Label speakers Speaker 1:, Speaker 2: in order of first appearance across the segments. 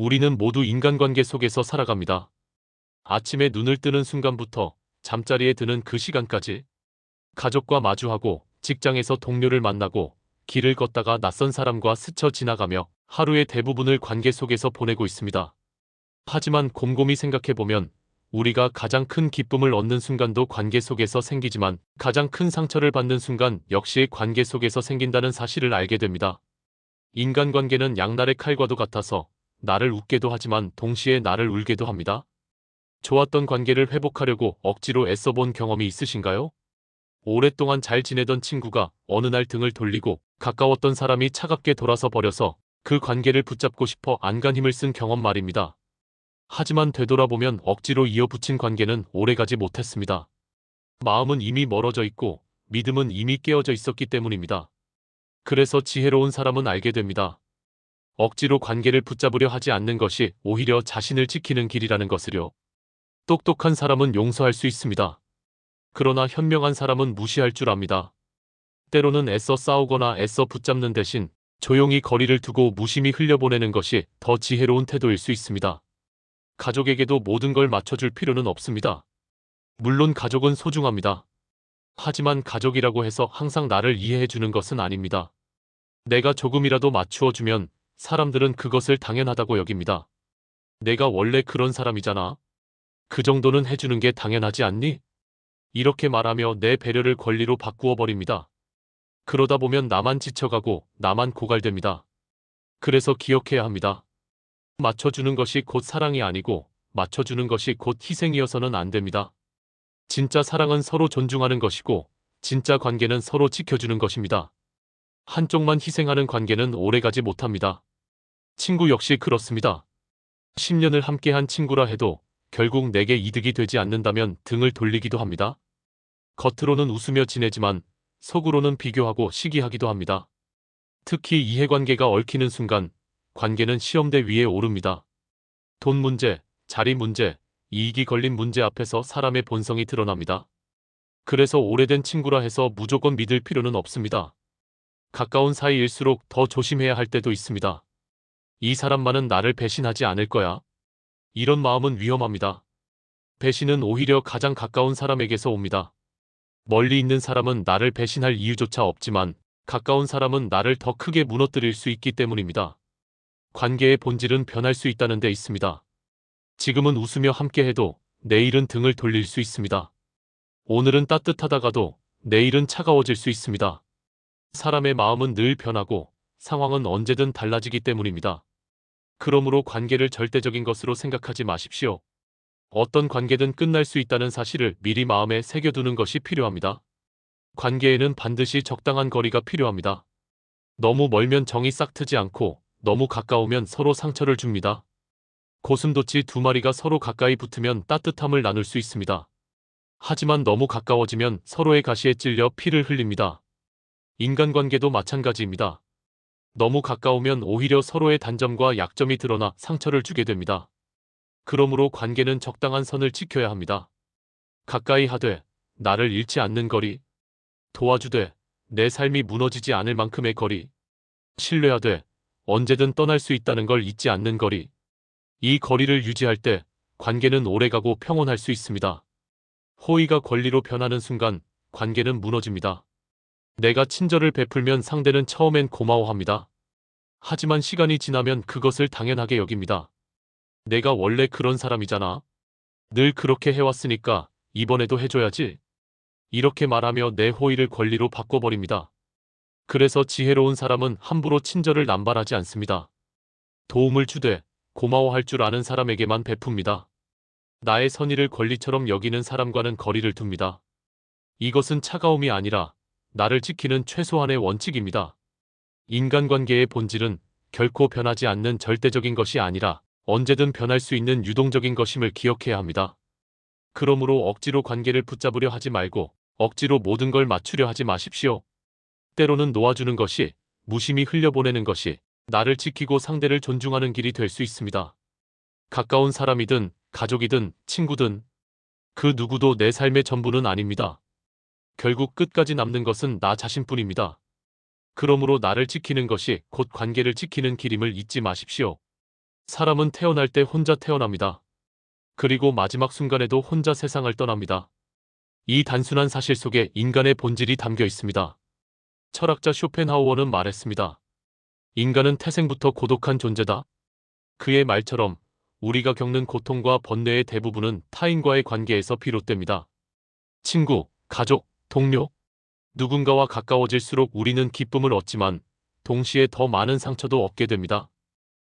Speaker 1: 우리는 모두 인간관계 속에서 살아갑니다. 아침에 눈을 뜨는 순간부터 잠자리에 드는 그 시간까지 가족과 마주하고 직장에서 동료를 만나고 길을 걷다가 낯선 사람과 스쳐 지나가며 하루의 대부분을 관계 속에서 보내고 있습니다. 하지만 곰곰이 생각해보면 우리가 가장 큰 기쁨을 얻는 순간도 관계 속에서 생기지만 가장 큰 상처를 받는 순간 역시 관계 속에서 생긴다는 사실을 알게 됩니다. 인간관계는 양날의 칼과도 같아서 나를 웃게도 하지만 동시에 나를 울게도 합니다. 좋았던 관계를 회복하려고 억지로 애써본 경험이 있으신가요? 오랫동안 잘 지내던 친구가 어느 날 등을 돌리고 가까웠던 사람이 차갑게 돌아서 버려서 그 관계를 붙잡고 싶어 안간 힘을 쓴 경험 말입니다. 하지만 되돌아보면 억지로 이어붙인 관계는 오래가지 못했습니다. 마음은 이미 멀어져 있고 믿음은 이미 깨어져 있었기 때문입니다. 그래서 지혜로운 사람은 알게 됩니다. 억지로 관계를 붙잡으려 하지 않는 것이 오히려 자신을 지키는 길이라는 것을요. 똑똑한 사람은 용서할 수 있습니다. 그러나 현명한 사람은 무시할 줄 압니다. 때로는 애써 싸우거나 애써 붙잡는 대신 조용히 거리를 두고 무심히 흘려보내는 것이 더 지혜로운 태도일 수 있습니다. 가족에게도 모든 걸 맞춰줄 필요는 없습니다. 물론 가족은 소중합니다. 하지만 가족이라고 해서 항상 나를 이해해주는 것은 아닙니다. 내가 조금이라도 맞추어주면 사람들은 그것을 당연하다고 여깁니다. 내가 원래 그런 사람이잖아. 그 정도는 해주는 게 당연하지 않니? 이렇게 말하며 내 배려를 권리로 바꾸어 버립니다. 그러다 보면 나만 지쳐가고 나만 고갈됩니다. 그래서 기억해야 합니다. 맞춰주는 것이 곧 사랑이 아니고 맞춰주는 것이 곧 희생이어서는 안 됩니다. 진짜 사랑은 서로 존중하는 것이고 진짜 관계는 서로 지켜주는 것입니다. 한쪽만 희생하는 관계는 오래가지 못합니다. 친구 역시 그렇습니다. 10년을 함께한 친구라 해도 결국 내게 이득이 되지 않는다면 등을 돌리기도 합니다. 겉으로는 웃으며 지내지만 속으로는 비교하고 시기하기도 합니다. 특히 이해관계가 얽히는 순간 관계는 시험대 위에 오릅니다. 돈 문제, 자리 문제, 이익이 걸린 문제 앞에서 사람의 본성이 드러납니다. 그래서 오래된 친구라 해서 무조건 믿을 필요는 없습니다. 가까운 사이일수록 더 조심해야 할 때도 있습니다. 이 사람만은 나를 배신하지 않을 거야. 이런 마음은 위험합니다. 배신은 오히려 가장 가까운 사람에게서 옵니다. 멀리 있는 사람은 나를 배신할 이유조차 없지만 가까운 사람은 나를 더 크게 무너뜨릴 수 있기 때문입니다. 관계의 본질은 변할 수 있다는 데 있습니다. 지금은 웃으며 함께해도 내일은 등을 돌릴 수 있습니다. 오늘은 따뜻하다가도 내일은 차가워질 수 있습니다. 사람의 마음은 늘 변하고 상황은 언제든 달라지기 때문입니다. 그러므로 관계를 절대적인 것으로 생각하지 마십시오. 어떤 관계든 끝날 수 있다는 사실을 미리 마음에 새겨두는 것이 필요합니다. 관계에는 반드시 적당한 거리가 필요합니다. 너무 멀면 정이 싹 트지 않고 너무 가까우면 서로 상처를 줍니다. 고슴도치 두 마리가 서로 가까이 붙으면 따뜻함을 나눌 수 있습니다. 하지만 너무 가까워지면 서로의 가시에 찔려 피를 흘립니다. 인간관계도 마찬가지입니다. 너무 가까우면 오히려 서로의 단점과 약점이 드러나 상처를 주게 됩니다. 그러므로 관계는 적당한 선을 지켜야 합니다. 가까이 하되 나를 잃지 않는 거리, 도와주되 내 삶이 무너지지 않을 만큼의 거리, 신뢰하되 언제든 떠날 수 있다는 걸 잊지 않는 거리. 이 거리를 유지할 때 관계는 오래가고 평온할 수 있습니다. 호의가 권리로 변하는 순간 관계는 무너집니다. 내가 친절을 베풀면 상대는 처음엔 고마워합니다. 하지만 시간이 지나면 그것을 당연하게 여깁니다. 내가 원래 그런 사람이잖아. 늘 그렇게 해왔으니까 이번에도 해줘야지. 이렇게 말하며 내 호의를 권리로 바꿔버립니다. 그래서 지혜로운 사람은 함부로 친절을 남발하지 않습니다. 도움을 주되 고마워할 줄 아는 사람에게만 베풉니다. 나의 선의를 권리처럼 여기는 사람과는 거리를 둡니다. 이것은 차가움이 아니라 나를 지키는 최소한의 원칙입니다. 인간관계의 본질은 결코 변하지 않는 절대적인 것이 아니라 언제든 변할 수 있는 유동적인 것임을 기억해야 합니다. 그러므로 억지로 관계를 붙잡으려 하지 말고 억지로 모든 걸 맞추려 하지 마십시오. 때로는 놓아주는 것이 무심히 흘려보내는 것이 나를 지키고 상대를 존중하는 길이 될 수 있습니다. 가까운 사람이든 가족이든 친구든 그 누구도 내 삶의 전부는 아닙니다. 결국 끝까지 남는 것은 나 자신뿐입니다. 그러므로 나를 지키는 것이 곧 관계를 지키는 길임을 잊지 마십시오. 사람은 태어날 때 혼자 태어납니다. 그리고 마지막 순간에도 혼자 세상을 떠납니다. 이 단순한 사실 속에 인간의 본질이 담겨 있습니다. 철학자 쇼펜하우어는 말했습니다. 인간은 태생부터 고독한 존재다. 그의 말처럼 우리가 겪는 고통과 번뇌의 대부분은 타인과의 관계에서 비롯됩니다. 친구, 가족, 동료, 누군가와 가까워질수록 우리는 기쁨을 얻지만 동시에 더 많은 상처도 얻게 됩니다.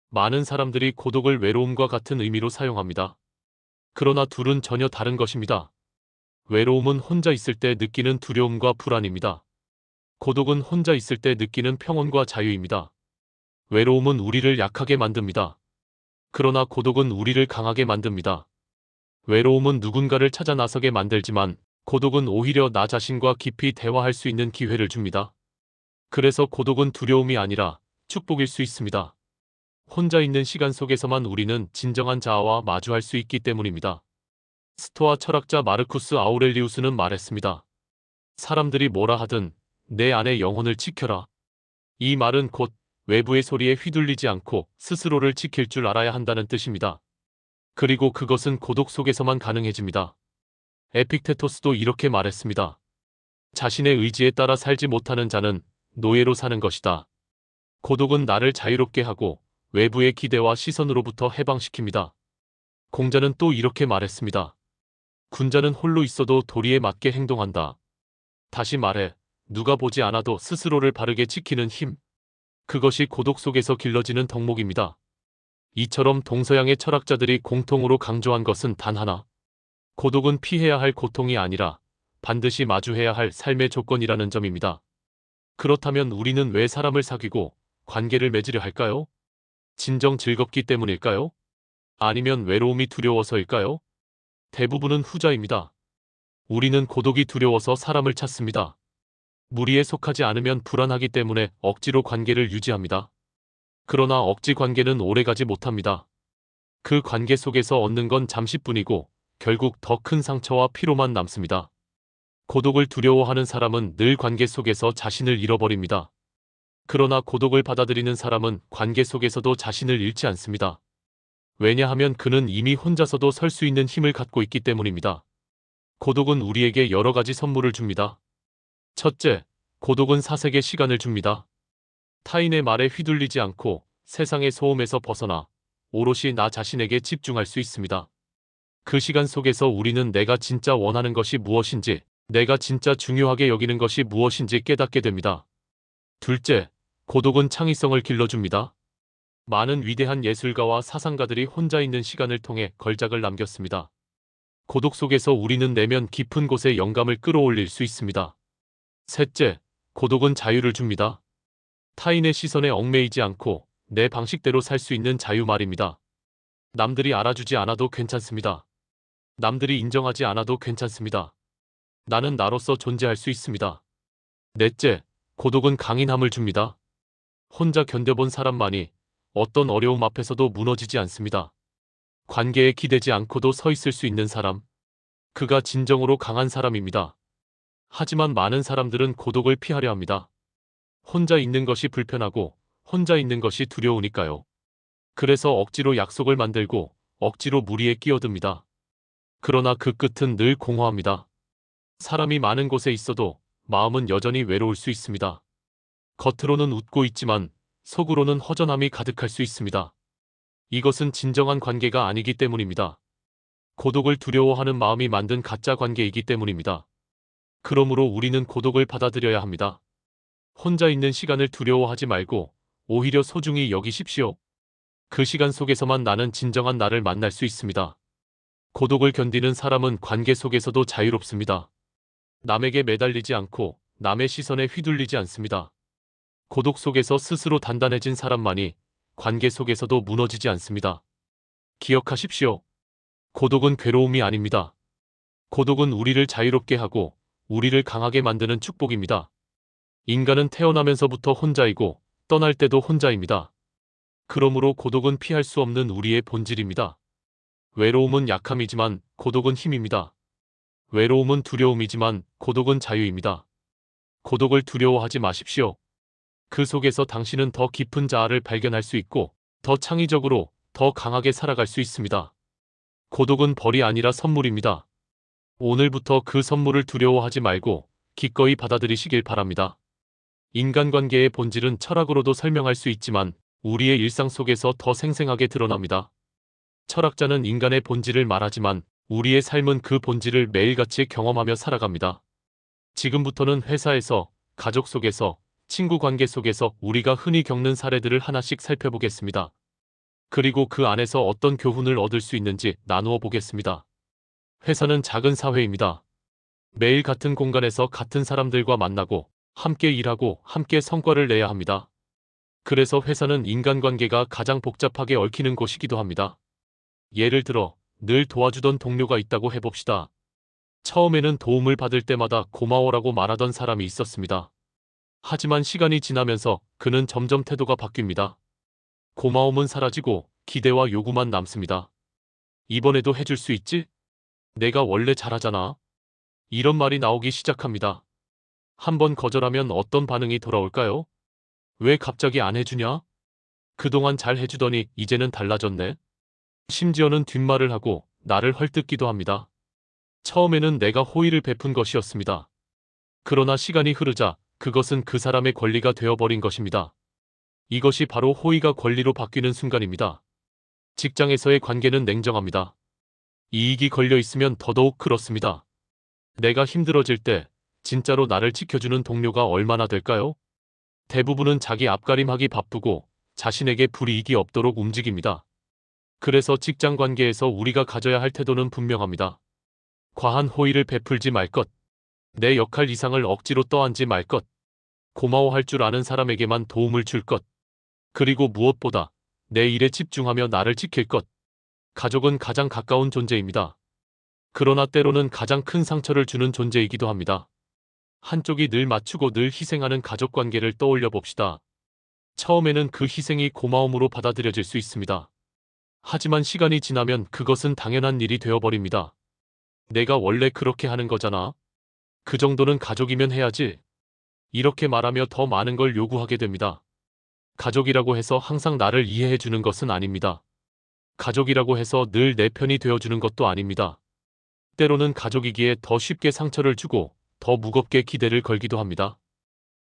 Speaker 1: 많은 사람들이 고독을 외로움과 같은 의미로 사용합니다. 그러나 둘은 전혀 다른 것입니다. 외로움은 혼자 있을 때 느끼는 두려움과 불안입니다. 고독은 혼자 있을 때 느끼는 평온과 자유입니다. 외로움은 우리를 약하게 만듭니다. 그러나 고독은 우리를 강하게 만듭니다. 외로움은 누군가를 찾아 나서게 만들지만 고독은 오히려 나 자신과 깊이 대화할 수 있는 기회를 줍니다. 그래서 고독은 두려움이 아니라 축복일 수 있습니다. 혼자 있는 시간 속에서만 우리는 진정한 자아와 마주할 수 있기 때문입니다. 스토아 철학자 마르쿠스 아우렐리우스는 말했습니다. 사람들이 뭐라 하든 내 안의 영혼을 지켜라. 이 말은 곧 외부의 소리에 휘둘리지 않고 스스로를 지킬 줄 알아야 한다는 뜻입니다. 그리고 그것은 고독 속에서만 가능해집니다. 에픽테토스도 이렇게 말했습니다. 자신의 의지에 따라 살지 못하는 자는 노예로 사는 것이다. 고독은 나를 자유롭게 하고 외부의 기대와 시선으로부터 해방시킵니다. 공자는 또 이렇게 말했습니다. 군자는 홀로 있어도 도리에 맞게 행동한다. 다시 말해, 누가 보지 않아도 스스로를 바르게 지키는 힘. 그것이 고독 속에서 길러지는 덕목입니다. 이처럼 동서양의 철학자들이 공통으로 강조한 것은 단 하나. 고독은 피해야 할 고통이 아니라 반드시 마주해야 할 삶의 조건이라는 점입니다. 그렇다면 우리는 왜 사람을 사귀고 관계를 맺으려 할까요? 진정 즐겁기 때문일까요? 아니면 외로움이 두려워서일까요? 대부분은 후자입니다. 우리는 고독이 두려워서 사람을 찾습니다. 무리에 속하지 않으면 불안하기 때문에 억지로 관계를 유지합니다. 그러나 억지 관계는 오래가지 못합니다. 그 관계 속에서 얻는 건 잠시뿐이고 결국 더 큰 상처와 피로만 남습니다. 고독을 두려워하는 사람은 늘 관계 속에서 자신을 잃어버립니다. 그러나 고독을 받아들이는 사람은 관계 속에서도 자신을 잃지 않습니다. 왜냐하면 그는 이미 혼자서도 설 수 있는 힘을 갖고 있기 때문입니다. 고독은 우리에게 여러 가지 선물을 줍니다. 첫째, 고독은 사색의 시간을 줍니다. 타인의 말에 휘둘리지 않고 세상의 소음에서 벗어나 오롯이 나 자신에게 집중할 수 있습니다. 그 시간 속에서 우리는 내가 진짜 원하는 것이 무엇인지, 내가 진짜 중요하게 여기는 것이 무엇인지 깨닫게 됩니다. 둘째, 고독은 창의성을 길러줍니다. 많은 위대한 예술가와 사상가들이 혼자 있는 시간을 통해 걸작을 남겼습니다. 고독 속에서 우리는 내면 깊은 곳에 영감을 끌어올릴 수 있습니다. 셋째, 고독은 자유를 줍니다. 타인의 시선에 얽매이지 않고 내 방식대로 살 수 있는 자유 말입니다. 남들이 알아주지 않아도 괜찮습니다. 남들이 인정하지 않아도 괜찮습니다. 나는 나로서 존재할 수 있습니다. 넷째, 고독은 강인함을 줍니다. 혼자 견뎌본 사람만이 어떤 어려움 앞에서도 무너지지 않습니다. 관계에 기대지 않고도 서 있을 수 있는 사람. 그가 진정으로 강한 사람입니다. 하지만 많은 사람들은 고독을 피하려 합니다. 혼자 있는 것이 불편하고 혼자 있는 것이 두려우니까요. 그래서 억지로 약속을 만들고 억지로 무리에 끼어듭니다. 그러나 그 끝은 늘 공허합니다. 사람이 많은 곳에 있어도 마음은 여전히 외로울 수 있습니다. 겉으로는 웃고 있지만 속으로는 허전함이 가득할 수 있습니다. 이것은 진정한 관계가 아니기 때문입니다. 고독을 두려워하는 마음이 만든 가짜 관계이기 때문입니다. 그러므로 우리는 고독을 받아들여야 합니다. 혼자 있는 시간을 두려워하지 말고 오히려 소중히 여기십시오. 그 시간 속에서만 나는 진정한 나를 만날 수 있습니다. 고독을 견디는 사람은 관계 속에서도 자유롭습니다. 남에게 매달리지 않고 남의 시선에 휘둘리지 않습니다. 고독 속에서 스스로 단단해진 사람만이 관계 속에서도 무너지지 않습니다. 기억하십시오. 고독은 괴로움이 아닙니다. 고독은 우리를 자유롭게 하고 우리를 강하게 만드는 축복입니다. 인간은 태어나면서부터 혼자이고 떠날 때도 혼자입니다. 그러므로 고독은 피할 수 없는 우리의 본질입니다. 외로움은 약함이지만 고독은 힘입니다. 외로움은 두려움이지만 고독은 자유입니다. 고독을 두려워하지 마십시오. 그 속에서 당신은 더 깊은 자아를 발견할 수 있고 더 창의적으로 더 강하게 살아갈 수 있습니다. 고독은 벌이 아니라 선물입니다. 오늘부터 그 선물을 두려워하지 말고 기꺼이 받아들이시길 바랍니다. 인간관계의 본질은 철학으로도 설명할 수 있지만 우리의 일상 속에서 더 생생하게 드러납니다. 철학자는 인간의 본질을 말하지만 우리의 삶은 그 본질을 매일같이 경험하며 살아갑니다. 지금부터는 회사에서, 가족 속에서, 친구 관계 속에서 우리가 흔히 겪는 사례들을 하나씩 살펴보겠습니다. 그리고 그 안에서 어떤 교훈을 얻을 수 있는지 나누어 보겠습니다. 회사는 작은 사회입니다. 매일 같은 공간에서 같은 사람들과 만나고 함께 일하고 함께 성과를 내야 합니다. 그래서 회사는 인간관계가 가장 복잡하게 얽히는 곳이기도 합니다. 예를 들어 늘 도와주던 동료가 있다고 해봅시다. 처음에는 도움을 받을 때마다 고마워라고 말하던 사람이 있었습니다. 하지만 시간이 지나면서 그는 점점 태도가 바뀝니다. 고마움은 사라지고 기대와 요구만 남습니다. 이번에도 해줄 수 있지? 내가 원래 잘하잖아. 이런 말이 나오기 시작합니다. 한번 거절하면 어떤 반응이 돌아올까요? 왜 갑자기 안 해주냐? 그동안 잘 해주더니 이제는 달라졌네. 심지어는 뒷말을 하고 나를 헐뜯기도 합니다. 처음에는 내가 호의를 베푼 것이었습니다. 그러나 시간이 흐르자 그것은 그 사람의 권리가 되어버린 것입니다. 이것이 바로 호의가 권리로 바뀌는 순간입니다. 직장에서의 관계는 냉정합니다. 이익이 걸려 있으면 더더욱 그렇습니다. 내가 힘들어질 때 진짜로 나를 지켜주는 동료가 얼마나 될까요? 대부분은 자기 앞가림하기 바쁘고 자신에게 불이익이 없도록 움직입니다. 그래서 직장 관계에서 우리가 가져야 할 태도는 분명합니다. 과한 호의를 베풀지 말 것. 내 역할 이상을 억지로 떠안지 말 것. 고마워할 줄 아는 사람에게만 도움을 줄 것. 그리고 무엇보다 내 일에 집중하며 나를 지킬 것. 가족은 가장 가까운 존재입니다. 그러나 때로는 가장 큰 상처를 주는 존재이기도 합니다. 한쪽이 늘 맞추고 늘 희생하는 가족 관계를 떠올려 봅시다. 처음에는 그 희생이 고마움으로 받아들여질 수 있습니다. 하지만 시간이 지나면 그것은 당연한 일이 되어버립니다. 내가 원래 그렇게 하는 거잖아. 그 정도는 가족이면 해야지. 이렇게 말하며 더 많은 걸 요구하게 됩니다. 가족이라고 해서 항상 나를 이해해 주는 것은 아닙니다. 가족이라고 해서 늘 내 편이 되어 주는 것도 아닙니다. 때로는 가족이기에 더 쉽게 상처를 주고 더 무겁게 기대를 걸기도 합니다.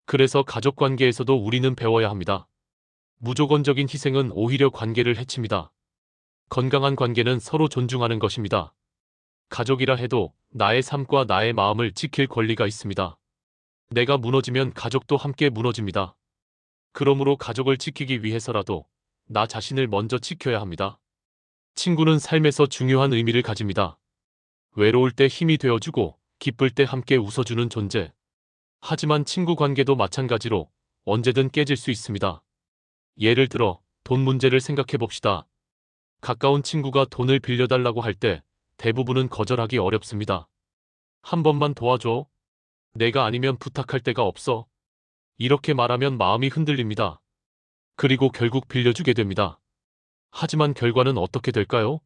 Speaker 1: 그래서 가족 관계에서도 우리는 배워야 합니다. 무조건적인 희생은 오히려 관계를 해칩니다. 건강한 관계는 서로 존중하는 것입니다. 가족이라 해도 나의 삶과 나의 마음을 지킬 권리가 있습니다. 내가 무너지면 가족도 함께 무너집니다. 그러므로 가족을 지키기 위해서라도 나 자신을 먼저 지켜야 합니다. 친구는 삶에서 중요한 의미를 가집니다. 외로울 때 힘이 되어주고 기쁠 때 함께 웃어주는 존재. 하지만 친구 관계도 마찬가지로 언제든 깨질 수 있습니다. 예를 들어 돈 문제를 생각해 봅시다. 가까운 친구가 돈을 빌려달라고 할 때 대부분은 거절하기 어렵습니다. 한 번만 도와줘. 내가 아니면 부탁할 데가 없어. 이렇게 말하면 마음이 흔들립니다. 그리고 결국 빌려주게 됩니다. 하지만 결과는 어떻게 될까요?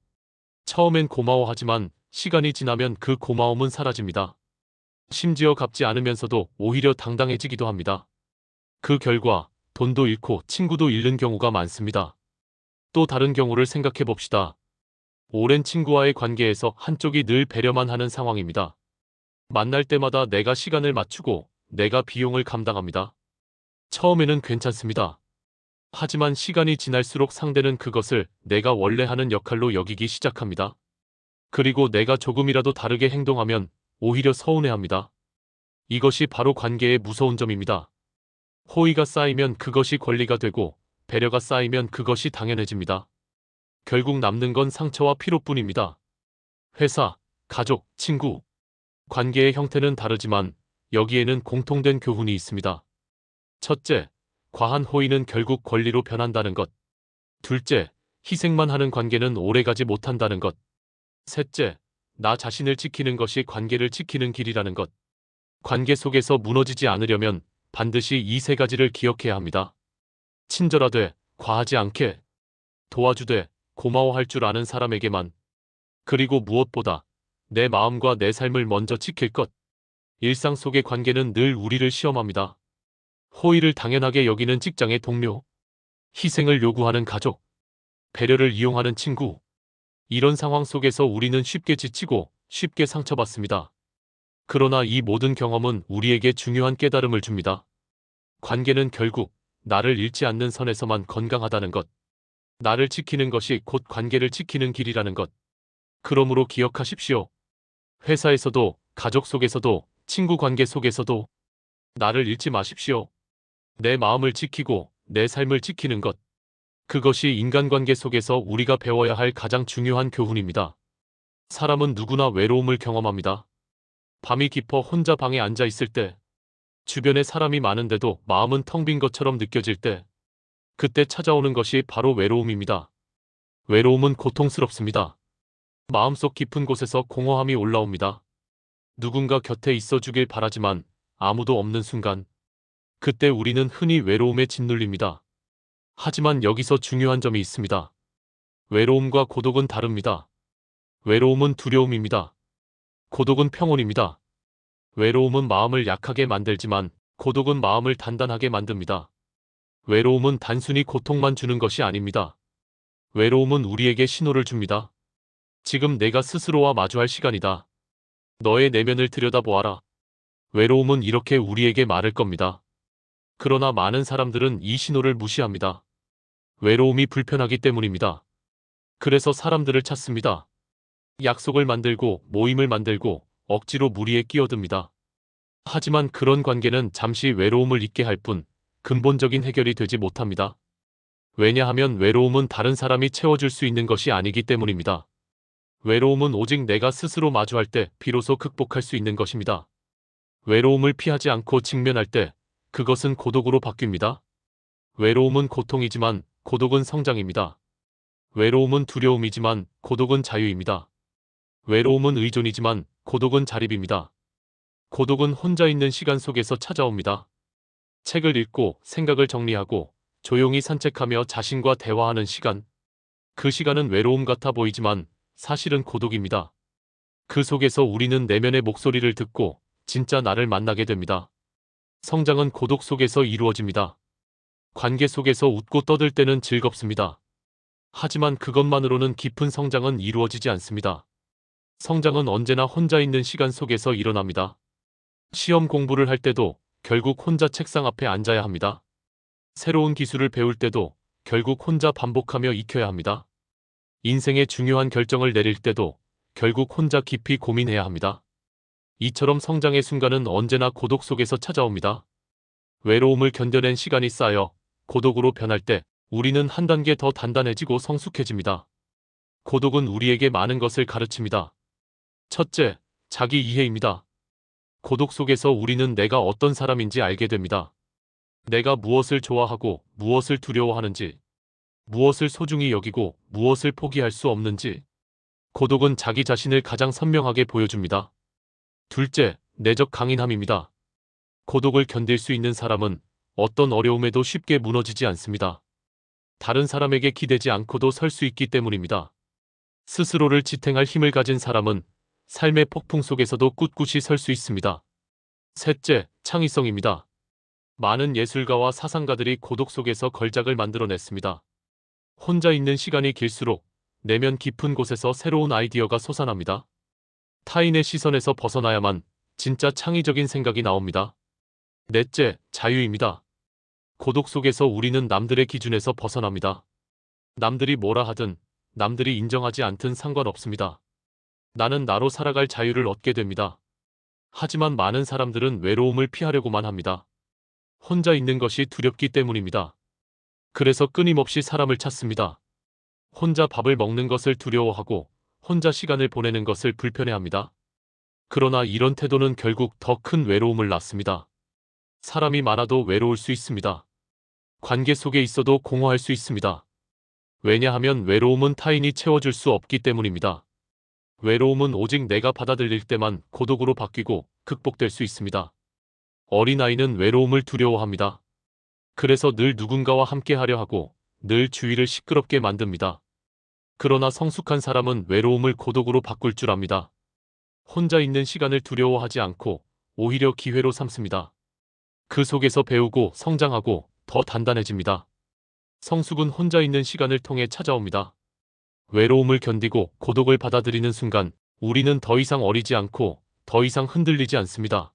Speaker 1: 처음엔 고마워하지만 시간이 지나면 그 고마움은 사라집니다. 심지어 갚지 않으면서도 오히려 당당해지기도 합니다. 그 결과 돈도 잃고 친구도 잃는 경우가 많습니다. 또 다른 경우를 생각해 봅시다. 오랜 친구와의 관계에서 한쪽이 늘 배려만 하는 상황입니다. 만날 때마다 내가 시간을 맞추고 내가 비용을 감당합니다. 처음에는 괜찮습니다. 하지만 시간이 지날수록 상대는 그것을 내가 원래 하는 역할로 여기기 시작합니다. 그리고 내가 조금이라도 다르게 행동하면 오히려 서운해합니다. 이것이 바로 관계의 무서운 점입니다. 호의가 쌓이면 그것이 권리가 되고 배려가 쌓이면 그것이 당연해집니다. 결국 남는 건 상처와 피로뿐입니다. 회사, 가족, 친구. 관계의 형태는 다르지만 여기에는 공통된 교훈이 있습니다. 첫째, 과한 호의는 결국 권리로 변한다는 것. 둘째, 희생만 하는 관계는 오래가지 못한다는 것. 셋째, 나 자신을 지키는 것이 관계를 지키는 길이라는 것. 관계 속에서 무너지지 않으려면 반드시 이 세 가지를 기억해야 합니다. 친절하되 과하지 않게 도와주되 고마워할 줄 아는 사람에게만 그리고 무엇보다 내 마음과 내 삶을 먼저 지킬 것. 일상 속의 관계는 늘 우리를 시험합니다. 호의를 당연하게 여기는 직장의 동료, 희생을 요구하는 가족, 배려를 이용하는 친구. 이런 상황 속에서 우리는 쉽게 지치고 쉽게 상처받습니다. 그러나 이 모든 경험은 우리에게 중요한 깨달음을 줍니다. 관계는 결국 나를 잃지 않는 선에서만 건강하다는 것. 나를 지키는 것이 곧 관계를 지키는 길이라는 것. 그러므로 기억하십시오. 회사에서도, 가족 속에서도, 친구 관계 속에서도 나를 잃지 마십시오. 내 마음을 지키고 내 삶을 지키는 것. 그것이 인간관계 속에서 우리가 배워야 할 가장 중요한 교훈입니다. 사람은 누구나 외로움을 경험합니다. 밤이 깊어 혼자 방에 앉아 있을 때, 주변에 사람이 많은데도 마음은 텅 빈 것처럼 느껴질 때, 그때 찾아오는 것이 바로 외로움입니다. 외로움은 고통스럽습니다. 마음속 깊은 곳에서 공허함이 올라옵니다. 누군가 곁에 있어 주길 바라지만 아무도 없는 순간, 그때 우리는 흔히 외로움에 짓눌립니다. 하지만 여기서 중요한 점이 있습니다. 외로움과 고독은 다릅니다. 외로움은 두려움입니다. 고독은 평온입니다. 외로움은 마음을 약하게 만들지만 고독은 마음을 단단하게 만듭니다. 외로움은 단순히 고통만 주는 것이 아닙니다. 외로움은 우리에게 신호를 줍니다. 지금 내가 스스로와 마주할 시간이다. 너의 내면을 들여다보아라. 외로움은 이렇게 우리에게 말할 겁니다. 그러나 많은 사람들은 이 신호를 무시합니다. 외로움이 불편하기 때문입니다. 그래서 사람들을 찾습니다. 약속을 만들고 모임을 만들고 억지로 무리에 끼어듭니다. 하지만 그런 관계는 잠시 외로움을 잊게 할 뿐 근본적인 해결이 되지 못합니다. 왜냐하면 외로움은 다른 사람이 채워줄 수 있는 것이 아니기 때문입니다. 외로움은 오직 내가 스스로 마주할 때 비로소 극복할 수 있는 것입니다. 외로움을 피하지 않고 직면할 때 그것은 고독으로 바뀝니다. 외로움은 고통이지만 고독은 성장입니다. 외로움은 두려움이지만 고독은 자유입니다. 외로움은 의존이지만 고독은 자립입니다. 고독은 혼자 있는 시간 속에서 찾아옵니다. 책을 읽고 생각을 정리하고 조용히 산책하며 자신과 대화하는 시간. 그 시간은 외로움 같아 보이지만 사실은 고독입니다. 그 속에서 우리는 내면의 목소리를 듣고 진짜 나를 만나게 됩니다. 성장은 고독 속에서 이루어집니다. 관계 속에서 웃고 떠들 때는 즐겁습니다. 하지만 그것만으로는 깊은 성장은 이루어지지 않습니다. 성장은 언제나 혼자 있는 시간 속에서 일어납니다. 시험 공부를 할 때도 결국 혼자 책상 앞에 앉아야 합니다. 새로운 기술을 배울 때도 결국 혼자 반복하며 익혀야 합니다. 인생의 중요한 결정을 내릴 때도 결국 혼자 깊이 고민해야 합니다. 이처럼 성장의 순간은 언제나 고독 속에서 찾아옵니다. 외로움을 견뎌낸 시간이 쌓여 고독으로 변할 때 우리는 한 단계 더 단단해지고 성숙해집니다. 고독은 우리에게 많은 것을 가르칩니다. 첫째, 자기 이해입니다. 고독 속에서 우리는 내가 어떤 사람인지 알게 됩니다. 내가 무엇을 좋아하고 무엇을 두려워하는지, 무엇을 소중히 여기고 무엇을 포기할 수 없는지, 고독은 자기 자신을 가장 선명하게 보여줍니다. 둘째, 내적 강인함입니다. 고독을 견딜 수 있는 사람은 어떤 어려움에도 쉽게 무너지지 않습니다. 다른 사람에게 기대지 않고도 설 수 있기 때문입니다. 스스로를 지탱할 힘을 가진 사람은 삶의 폭풍 속에서도 꿋꿋이 설 수 있습니다. 셋째, 창의성입니다. 많은 예술가와 사상가들이 고독 속에서 걸작을 만들어냈습니다. 혼자 있는 시간이 길수록 내면 깊은 곳에서 새로운 아이디어가 솟아납니다. 타인의 시선에서 벗어나야만 진짜 창의적인 생각이 나옵니다. 넷째, 자유입니다. 고독 속에서 우리는 남들의 기준에서 벗어납니다. 남들이 뭐라 하든, 남들이 인정하지 않든 상관없습니다. 나는 나로 살아갈 자유를 얻게 됩니다. 하지만 많은 사람들은 외로움을 피하려고만 합니다. 혼자 있는 것이 두렵기 때문입니다. 그래서 끊임없이 사람을 찾습니다. 혼자 밥을 먹는 것을 두려워하고 혼자 시간을 보내는 것을 불편해합니다. 그러나 이런 태도는 결국 더 큰 외로움을 낳습니다. 사람이 많아도 외로울 수 있습니다. 관계 속에 있어도 공허할 수 있습니다. 왜냐하면 외로움은 타인이 채워줄 수 없기 때문입니다. 외로움은 오직 내가 받아들일 때만 고독으로 바뀌고 극복될 수 있습니다. 어린아이는 외로움을 두려워합니다. 그래서 늘 누군가와 함께 하려 하고 늘 주위를 시끄럽게 만듭니다. 그러나 성숙한 사람은 외로움을 고독으로 바꿀 줄 압니다. 혼자 있는 시간을 두려워하지 않고 오히려 기회로 삼습니다. 그 속에서 배우고 성장하고 더 단단해집니다. 성숙은 혼자 있는 시간을 통해 찾아옵니다. 외로움을 견디고 고독을 받아들이는 순간 우리는 더 이상 어리지 않고 더 이상 흔들리지 않습니다.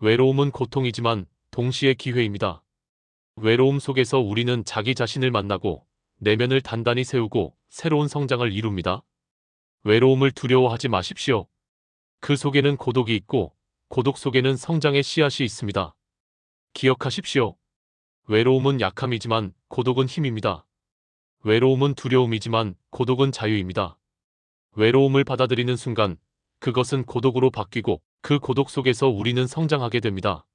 Speaker 1: 외로움은 고통이지만 동시에 기회입니다. 외로움 속에서 우리는 자기 자신을 만나고 내면을 단단히 세우고 새로운 성장을 이룹니다. 외로움을 두려워하지 마십시오. 그 속에는 고독이 있고 고독 속에는 성장의 씨앗이 있습니다. 기억하십시오. 외로움은 약함이지만 고독은 힘입니다. 외로움은 두려움이지만 고독은 자유입니다. 외로움을 받아들이는 순간 그것은 고독으로 바뀌고 그 고독 속에서 우리는 성장하게 됩니다.